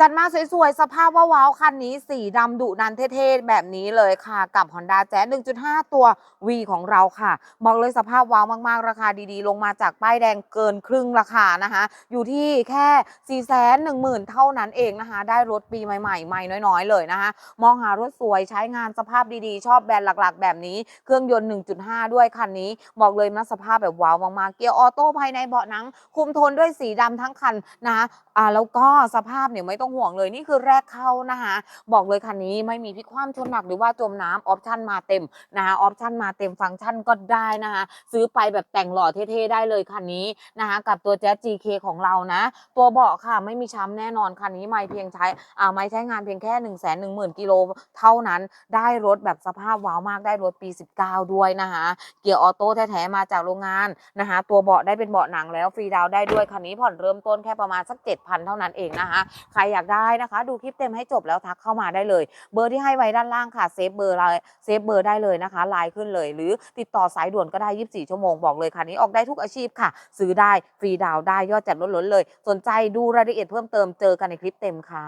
จัดมาสวยๆ สภาพว่าว้าวคันนี้สีดำดุดันเท่ๆ แบบนี้เลยค่ะ กับ Honda Jazz 1.5 ตัว V ของเราค่ะ บอกเลยสภาพว้าวมากๆ ราคาดีๆ ลงมาจากป้ายแดงเกินครึ่งราคานะคะ อยู่ที่แค่ 4 1 0 0 0 0 เท่านั้นเองนะคะ ได้รถปีใหม่ๆ ใหม่น้อยๆ เลยนะคะ มองหารถสวยใช้งานสภาพดีๆ ชอบแบรนด์หลักๆ แบบนี้ เครื่องยนต์ 1.5 ด้วยคันนี้ บอกเลยนะสภาพแบบว้าวมากๆ เกียร์ออโต้ภายในเบาะหนัง คุมโทนด้วยสีดำทั้งคันนะคะอ่าแล้วก็สภาพเนี่ยไม่ต้องห่วงเลยนี่คือแรกเข้านะคะบอกเลยคันนี้ไม่มีพิกคว่ำชนหนักหรือว่าจมน้ำออปชั่นมาเต็มนะคะออปชั่นมาเต็มฟังก์ชันก็ได้นะคะซื้อไปแบบแต่งหล่อเท่ๆได้เลยคันนี้นะคะกับตัว Jazz GK ของเรานะ ตัวเบาะค่ะไม่มีช้ำแน่นอนคันนี้ไม่เพียงใช้อ่าไม่ใช้งานเพียงแค่ 1 1 0 0 0 0กิโลเท่านั้นได้รถแบบสภาพว้าวมากได้รถปี 19 ด้วยนะคะเกียร์ออโต้แท้ๆมาจากโรงงานนะคะตัวเบาะได้เป็นเบาะหนังแล้วฟรีดาวได้ด้วยคันนี้ผ่อนเริ่มต้นแค่ประมาณสัก 7,000 เท่านั้นเองนะคะใครอยากได้นะคะ ดูคลิปเต็มให้จบแล้วทักเข้ามาได้เลย เบอร์ที่ให้ไว้ด้านล่างค่ะเซฟเบอร์ไลน์เซฟเบอร์ได้เลยนะคะไลน์ขึ้นเลย หรือติดต่อสายด่วนก็ได้ 24 ชั่วโมงบอกเลยค่ะนี้ออกได้ทุกอาชีพค่ะ ซื้อได้ฟรีดาวน์ได้ยอดจัดล้นๆเลย สนใจดูรายละเอียดเพิ่มเติมเจอกันในคลิปเต็มค่ะ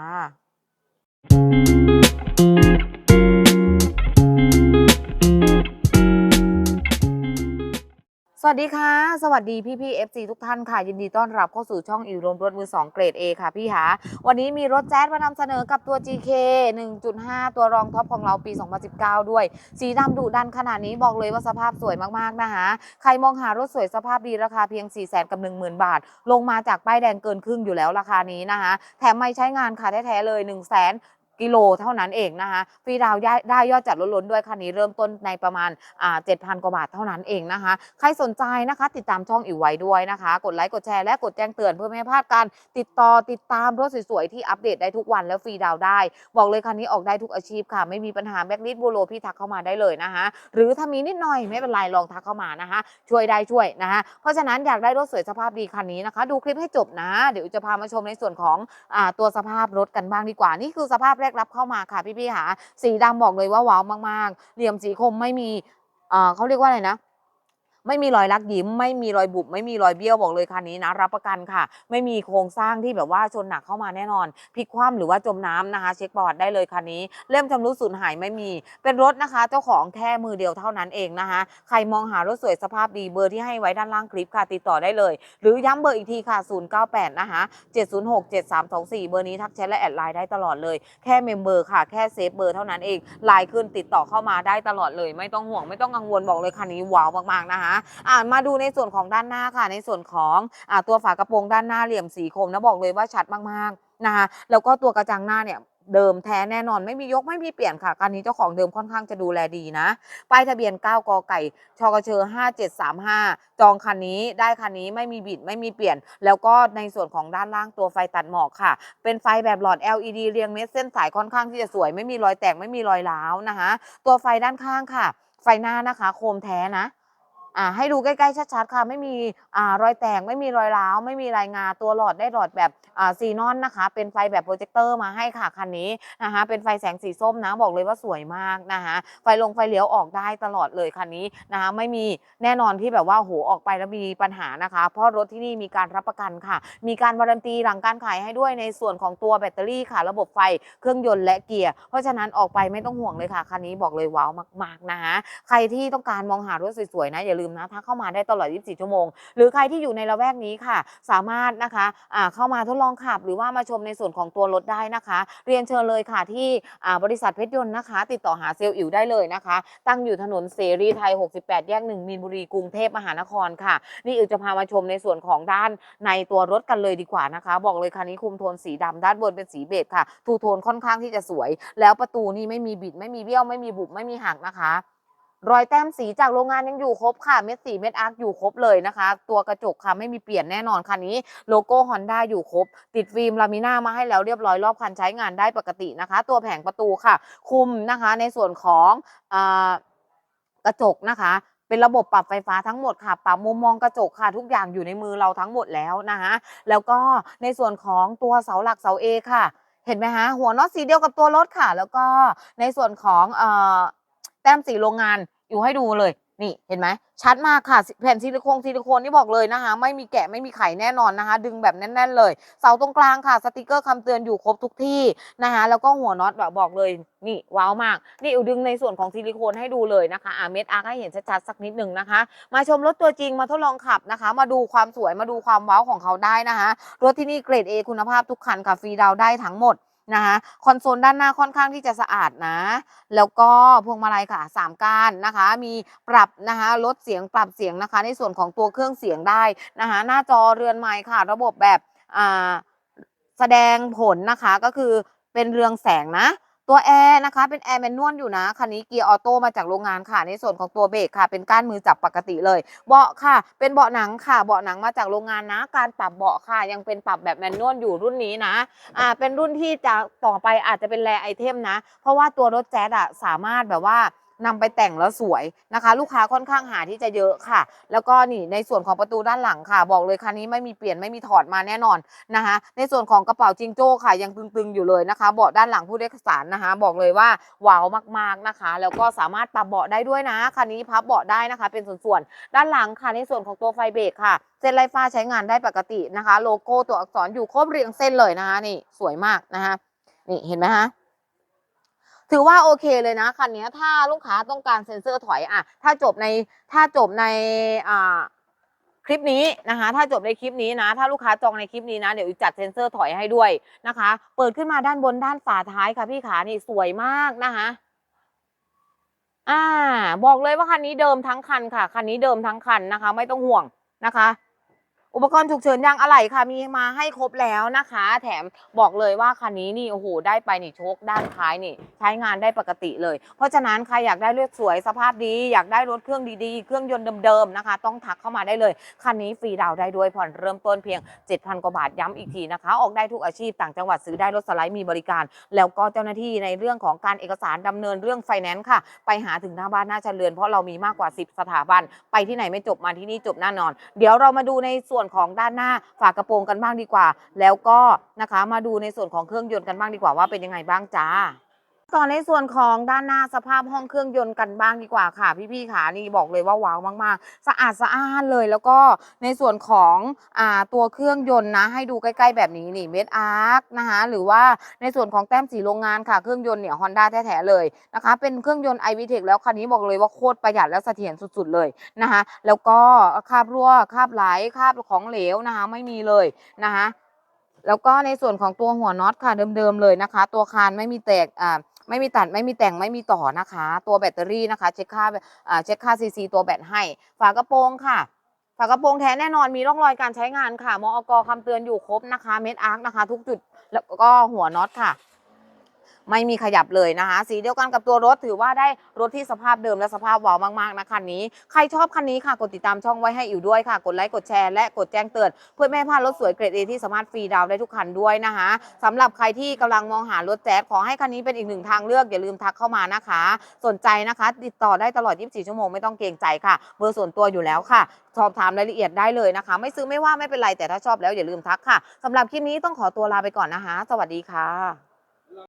ส วัสดีค่ะ สวัสดีพี่พี่ FC ทุกท่านค่ะ ยินดีต้อนรับเข้าสู่ช่องอิวรมรถมือ 2 เกรด A ค่ะพี่หาวันนี้มีรถแจ๊สมานำเสนอกับตัว GK 1.5 ตัวรองท็อปของเราปี 2019 ด้วย สีดำดุดันขนาดนี้บอกเลยว่าสภาพสวยมากๆนะคะใครมองหารถสวยสภาพดีราคาเพียง 4 0 0 0 0กับ 10,000 บาท ลงมาจากป้ายแดงเกินครึ่งอยู่แล้วราคานี้นะคะแถมไม่ใช้งานค่ะแท้ๆเลย1 0 0 0 0แกิโลเท่านั้นเองนะคะฟรีดาวได้ไดยอดจัดล้นๆด้วยคันนี้เริ่มต้นในประมาณอ่า7,000กว่าบาทเท่านั้นเองนะคะ ใครสนใจนะคะ ติดตามช่องอิ๋วไว้ด้วยนะคะ กดไลค์กดแชร์และกดแจ้งเตือนเพื่อไม่ให้พลาดการติดต่อติดตามรถสวยๆที่อัปเดตได้ทุกวันแล้วฟรีดาวได้ บอกเลยคันนี้ออกได้ทุกอาชีพค่ะ ไม่มีปัญหาแบ็กลิสบูโรพี่ทักเข้ามาได้เลยนะคะหรือถ้ามีนิดหน่อยไม่เป็นไรลองทักเข้ามานะคะ ช่วยได้ช่วยนะคะเพราะฉะนั้นอยากได้รถสวยสภาพดีคันนี้นะคะ ดูคลิปให้จบนะ เดี๋ยวจะพามาชมในส่วนของอ่าตัวสภาพรถกันบ้างดีกว่านี่คือสภาพแรกรับเข้ามาค่ะพี่ๆค่ะสีดำบอกเลยว่าว้าวมากๆ เหลี่ยมสีคมไม่มีเขาเรียกว่าอะไรนะ ไม่มีรอยลักยิ้ม ไม่มีรอยบุบไม่มีรอยเบี้ยวบอกเลยคันนี้นะ รับประกันค่ะ ไม่มีโครงสร้างที่แบบว่าชนหนักเข้ามาแน่นอนพลิกคว่ำหรือว่าจมน้ำนะคะ เช็คประวัติได้เลยคันนี้ เล่มชำรุดสูญหายไม่มี เป็นรถนะคะ เจ้าของแค่มือเดียวเท่านั้นเองนะคะ ใครมองหารถสวยสภาพดีเบอร์ที่ให้ไว้ด้านล่างคลิปค่ะติดต่อได้เลย หรือย้ำเบอร์อีกทีค่ะ 098 นะคะ 706 7324 เบอร์นี้ทักแชทและแอดไลน์ได้ตลอดเลยแค่เมมเบอร์ค่ะแค่เซฟเบอร์เท่านั้นเองไลน์ขึ้นติดต่อเข้ามาได้ตลอดเลย ไม่ต้องห่วงไม่ต้องกังวลบอกเลยคันนี้ว้าวมากๆนะคะอ่ามาดูในส่วนของด้านหน้าค่ะ ในส่วนของอ่าตัวฝากระโปรงด้านหน้าเหลี่ยมสีคมนะบอกเลยว่าชัดมากๆนะคะแล้วก็ตัวกระจังหน้าเนี่ยเดิมแท้แน่นอนไม่มียกไม่มีเปลี่ยนค่ะคันนี้เจ้าของเดิมค่อนข้างจะดูแลดีนะป้ายทะเบียน 9กอไก่ชกเชอ5735 จองคันนี้ได้คันนี้ไม่มีบิดไม่มีเปลี่ยน แล้วก็ในส่วนของด้านล่างตัวไฟตัดหมอกค่ะ เป็นไฟแบบหลอด LED เรียงเม็ดเส้นสายค่อนข้างที่จะสวย ไม่มีรอยแตกไม่มีรอยร้าวนะคะตัวไฟด้านข้างค่ะ ไฟหน้านะคะ โคมแท้นะ อ่าให้ดูใกล้ๆชัดๆค่ะไม่มีอ่ารอยแตกไม่มีรอยร้าว ไม่มีรายงาตัวหลอดได้หลอดแบบอ่าซีนอนนะคะ เป็นไฟแบบโปรเจคเตอร์มาให้ค่ะคันนี้นะคะเป็นไฟแสงสีส้มนะบอกเลยว่าสวยมากนะคะไฟลงไฟเลี้ยวออกได้ตลอดเลยคันนี้นะคะไม่มีแน่นอนที่แบบว่าโหออกไปแล้วมีปัญหานะคะ เพราะรถที่นี่มีการรับประกันค่ะ มีการวารันตีหลังการขายให้ด้วยในส่วนของตัวแบตเตอรี่ค่ะ ระบบไฟเครื่องยนต์และเกียร์ เพราะฉะนั้นออกไปไม่ต้องห่วงเลยค่ะคันนี้บอกเลยว้าวมาก ๆนะคะใครที่ต้องการมองหารถสวยๆนะอย่าลืมนะทักเข้ามาได้ตลอด 24 ชั่วโมง หรือใครที่อยู่ในละแวกนี้ค่ะ สามารถนะคะอ่าเข้ามาทดลองขับ หรือว่ามาชมในส่วนของตัวรถได้นะคะ เรียนเชิญเลยค่ะที่บริษัทเพชรยนต์นะคะ ติดต่อหาเซลล์อิ๋วได้เลยนะคะ ตั้งอยู่ถนนเสรีไทย 68 แยก 1 มีนบุรีกรุงเทพมหานครค่ะ นี่อิ๋วจะพามาชมในส่วนของด้านในตัวรถกันเลยดีกว่านะคะ บอกเลยคันนี้คุมโทนสีดำด้านบนเป็นสีเบจค่ะทูโทนค่อนข้างที่จะสวย แล้วประตูนี่ไม่มีบิดไม่มีเบี้ยวไม่มีบุบไม่มีหักนะคะ รอยแต้มสีจากโรงงานยังอยู่ครบค่ะ เม็ดสีเม็ดอาร์คอยู่ครบเลยนะคะ ตัวกระจกค่ะไม่มีเปลี่ยนแน่นอนคันนี้ โลโก้ฮอนด้าอยู่ครบ ติดฟิล์มลามิน่ามาให้แล้วเรียบร้อยรอบคันใช้งานได้ปกตินะคะ ตัวแผงประตูค่ะ คุมนะคะในส่วนของอกระจกนะคะเป็นระบบปรับไฟฟ้าทั้งหมดค่ะ ปรับมุมมองกระจกค่ะ ทุกอย่างอยู่ในมือเราทั้งหมดแล้วนะคะแล้วก็ในส่วนของตัวเสาหลักเสาเอค่ะ เห็นไหมคะหัวน็อตสีเดียวกับตัวรถค่ะ แล้วก็ในส่วนของ ต้มสีโรงงานอยู่ให้ดูเลย นี่เห็นไหมชัดมากค่ะแผ่นซิลิโคนซิลิโคนนี่บอกเลยนะคะ ไม่มีแกะไม่มีไข่แน่นอนนะคะ ดึงแบบแน่นๆเลย เสาตรงกลางค่ะ สติกเกอร์คำเตือนอยู่ครบทุกที่นะคะแล้วก็หัวน็อตแบบบอกเลยนี่ว้าวมาก นี่อิวดึงในส่วนของซิลิโคนให้ดูเลยนะคะอ่าเม็ดอาร์ให้เห็นชัดๆสักนิดหนึ่งนะคะ มาชมรถตัวจริงมาทดลองขับนะคะ มาดูความสวยมาดูความว้าวของเขาได้นะคะรถที่นี่เกรด A คุณภาพทุกคันค่ะฟรีดาวได้ทั้งหมด นะคะคอนโซลด้านหน้าค่อนข้างที่จะสะอาดนะ แล้วก็พวงมาลัยค่ะสามก้านนะคะ มีปรับนะคะลดเสียงปรับเสียงนะคะ ในส่วนของตัวเครื่องเสียงได้นะคะหน้าจอเรือนไม้ค่ะ ระบบแบบแสดงผลนะคะก็คือเป็นเรืองแสงนะ ตัวแอร์นะคะ เป็นแอร์แมนนวลอยู่นะ คันนี้เกียร์ออโต้มาจากโรงงานค่ะ ในส่วนของตัวเบรกค่ะ เป็นก้านมือจับปกติเลย เบาะค่ะ เป็นเบาะหนังค่ะ เบาะหนังมาจากโรงงานนะ การปรับเบาะค่ะ ยังเป็นปรับแบบแมนนวลอยู่รุ่นนี้นะ อ่า เป็นรุ่นที่จะต่อไปอาจจะเป็นแรไอเทมนะ เพราะว่าตัวรถแจ๊ดอะสามารถแบบว่า นำไปแต่งแล้วสวยนะคะ ลูกค้าค่อนข้างหาที่จะเยอะค่ะ แล้วก็นี่ในส่วนของประตูด้านหลังค่ะ บอกเลยคันนี้ไม่มีเปลี่ยนไม่มีถอดมาแน่นอนนะคะ ในส่วนของกระเป๋าจิงโจ้ค่ะยังตึงๆอยู่เลยนะคะเบาะด้านหลังผู้โดยสารนะคะ บอกเลยว่าว้าวมากๆนะคะ แล้วก็สามารถปรับเบาะได้ด้วยนะคันนี้พับเบาะได้นะคะ เป็นส่วนๆด้านหลังค่ะในส่วนของตัวไฟเบรกค่ะเส้นไรฟ้าใช้งานได้ปกตินะคะ โลโก้ตัวอักษรอยู่ครบเรียงเส้นเลยนะคะนี่สวยมากนะคะนี่เห็นไหมคะ ถือว่าโอเคเลยนะคันนี้ถ้าลูกค้าต้องการเซ็นเซอร์ถอยอะถ้าจบในถ้าจบในอ่าคลิปนี้นะคะ ถ้าจบในคลิปนี้นะ ถ้าลูกค้าจองในคลิปนี้นะ เดี๋ยวจัดเซ็นเซอร์ถอยให้ด้วยนะคะ เปิดขึ้นมาด้านบนด้านฝาท้ายค่ะพี่ขานี่สวยมากนะคะอ่า บอกเลยว่าคันนี้เดิมทั้งคันค่ะคันนี้เดิมทั้งคันนะคะ ไม่ต้องห่วงนะคะ อุปกรณ์ฉุกเฉินยางอะไหล่ค่ะมีมาให้ครบแล้วนะคะ แถมบอกเลยว่าคันนี้นี่โอ้โหได้ไปนี่โชคด้านท้ายนี่ ใช้งานได้ปกติเลย เพราะฉะนั้นใครอยากได้รถสวยสภาพดี อยากได้รถเครื่องดีๆ เครื่องยนต์เดิมๆนะคะ ต้องทักเข้ามาได้เลย คันนี้ฟรีดาวน์ได้ด้วยผ่อนเริ่มต้นเพียง 7,000กว่าบาทย้ำอีกทีนะคะ ออกได้ทุกอาชีพต่างจังหวัดซื้อได้รถสไลด์มีบริการ แล้วก็เจ้าหน้าที่ในเรื่องของการเอกสารดำเนินเรื่องไฟแนนซ์ค่ะ ไปหาถึงหน้าบ้านหน้าเฉลือนเพราะเรามีมากกว่า 10 สถาบัน ไปที่ไหนไม่จบมาที่นี่จบแน่นอน เดี๋ยวเรามาดูในส่วนของด้านหน้าฝากระโปรงกันบ้างดีกว่า แล้วก็นะคะมาดูในส่วนของเครื่องยนต์กันบ้างดีกว่าว่าเป็นยังไงบ้างจ้า ต่อในส่วนของด้านหน้าสภาพห้องเครื่องยนต์กันบ้างดีกว่าค่ะ พี่ๆขานี่บอกเลยว่าว้าวมาก ๆ สะอาดสะอ้านเลยแล้วก็ในส่วนของอ่าตัวเครื่องยนต์นะ ให้ดูใกล้ๆแบบนี้นี่เมดอาร์คนะคะหรือว่าในส่วนของแต้มสีโรงงานค่ะเครื่องยนต์เนี่ยฮอนด้าแท้ๆเลยนะคะเป็นเครื่องยนต์ i v t e c h แล้วคันนี้บอกเลยว่าโคตรประหยัดและเสถียรสุดๆเลยนะคะแล้วก็คาบรั่วคาบไหลคาบของเหลวนะคะไม่มีเลยนะคะแล้วก็ในส่วนของตัวหัวน็อตค่ะเดิมๆเลยนะคะ ตัวคานไม่มีแตกอ่า ไม่มีตัดไม่มีแต่งไม่มีต่อนะคะ ตัวแบตเตอรี่นะคะ เช็คค่าอ่าเช็คค่าซีซีตัวแบตให้ ฝากระโปรงค่ะฝากระโปรงแท้แน่นอนมีร่องรอยการใช้งานค่ะมอกคำเตือนอยู่ครบนะคะ เม็ดอาร์คนะคะ ทุกจุดแล้วก็หัวน็อตค่ะ ไม่มีขยับเลยนะคะ สีเดียวกันกับตัวรถถือว่าได้รถที่สภาพเดิมและสภาพวาวมากๆนะคันนี้ ใครชอบคันนี้ค่ะกดติดตามช่องไว้ให้อิ๋วด้วยค่ะ กดไลค์กดแชร์และกดแจ้งเตือนเพื่อไม่พลาดรถสวยเกรดเอที่สามารถฟรีดาวน์ได้ทุกคันด้วยนะคะสำหรับใครที่กำลังมองหารถแจ๊สขอให้คันนี้เป็นอีกหนึ่งทางเลือกอย่าลืมทักเข้ามานะคะ สนใจนะคะ ติดต่อได้ตลอด 24 ชั่วโมงไม่ต้องเกรงใจค่ะ เบอร์ส่วนตัวอยู่แล้วค่ะ สอบถามรายละเอียดได้เลยนะคะ ไม่ซื้อไม่ว่าไม่เป็นไรแต่ถ้าชอบแล้วอย่าลืมทักค่ะสำหรับคลิปนี้ต้องขอตัวลาไปก่อนนะคะ สวัสดีค่ะ